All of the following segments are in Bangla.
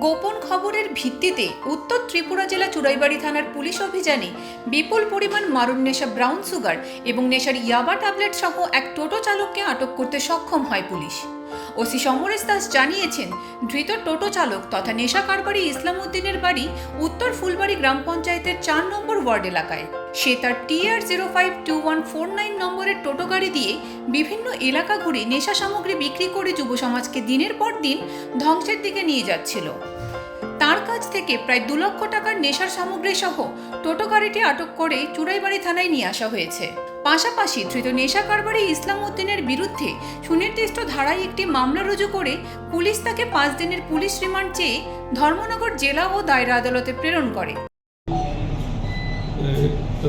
gue হুগলিতে উত্তর ত্রিপুরা জেলা চুড়াইবাড়ি থানার পুলিশ অভিযানে বিপুল পরিমাণ মারুন নেশা ব্রাউন সুগার এবং নেশার ইয়াবা ট্যাবলেট সহ এক টোটো চালককে আটক করতে সক্ষম হয় পুলিশ। ওসি সমরেশ দাস জানিয়েছেন, ধৃত টোটো চালক তথা নেশা কারবারি ইসলাম উদ্দিনের বাড়ি উত্তর ফুলবাড়ি গ্রাম পঞ্চায়েতের চার নম্বর ওয়ার্ড এলাকায়। সে তার TR zero five two one four nine নম্বরের টোটো গাড়ি দিয়ে বিভিন্ন এলাকা ঘুরে নেশা সামগ্রী বিক্রি করে যুব সমাজকে দিনের পর দিন ধ্বংসের দিকে নিয়ে যাচ্ছিল। কাছ থেকে প্রায় দু লক্ষ টাকার নেশার সামগ্রী সহ টোটো গাড়িটি আটক করে চুড়াইবাড়ি থানায় নিয়ে আসা হয়েছে। পাশাপাশি ধৃত নেশা কারবারি ইসলাম উদ্দিনের বিরুদ্ধে সুনির্দিষ্ট ধারায় একটি মামলা রুজু করে পুলিশ তাকে পাঁচ দিনের পুলিশ রিমান্ড চেয়ে ধর্মনগর জেলা ও দায়রা আদালতে প্রেরণ করে।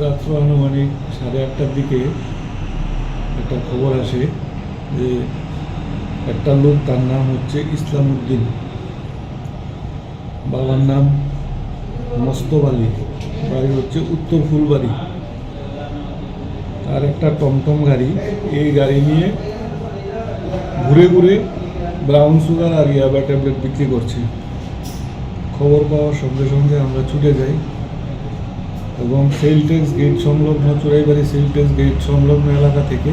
রাত্র আনুমানিক সাড়ে আটটার দিকে একটা খবর আসে যে একটা লোক তার নাম হচ্ছে ইসলাম উদ্দিন বাবার নাম মস্তব আলী বাড়ি হচ্ছে উত্তর ফুলবাড়ি। আর একটা টমটম গাড়ি। এই গাড়ি নিয়ে ঘুরে ঘুরে ব্রাউন সুগার আর ইয়াবা ট্যাবলেট বিক্রি করছে। খবর পাওয়ার সঙ্গে সঙ্গে আমরা ছুটে যাই। এবং সেল ট্যাক্স গেট সংলগ্ন, চোরাইবাড়ি সেল ট্যাক্স গেট সংলগ্ন এলাকা থেকে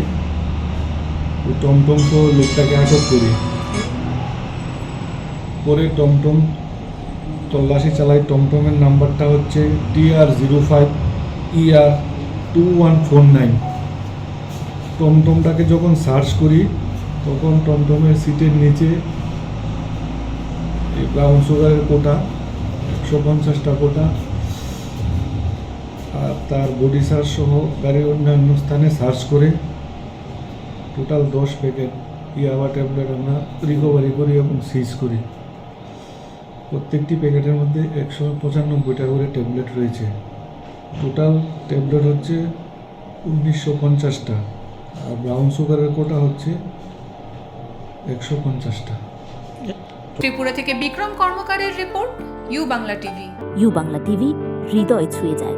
ওই টমটম তো লোকটাকে আটক করি। পরে টমটম তল্লাশি চালাই টমটমের নাম্বারটা হচ্ছে TR zero five ER two one four nine. টমটমটাকে যখন সার্চ করি, তখন টমটমের সিটের নিচে ব্রাউন সুগারের কোটা, একশো পঞ্চাশটা কোটা, আর তার বডি সার্চ সহ গাড়ির অন্যান্য স্থানে সার্চ করে টোটাল দশ প্যাকেট ইয়াবা ট্যাবলেট আমরা রিকভারি করি এবং সিজ করি। প্রত্যেকটি প্যাকেটের মধ্যে একশো পঁচানব্বইটা করে ট্যাবলেট রয়েছে। টোটাল ট্যাবলেট হচ্ছে উনিশশো পঞ্চাশটা আর ব্রাউন সুগারের কোটা হচ্ছে একশো পঞ্চাশটা। ত্রিপুরা থেকে Bikram কর্মকারের report U Bangla TV U Bangla TV হৃদয় ছুঁয়ে যায়।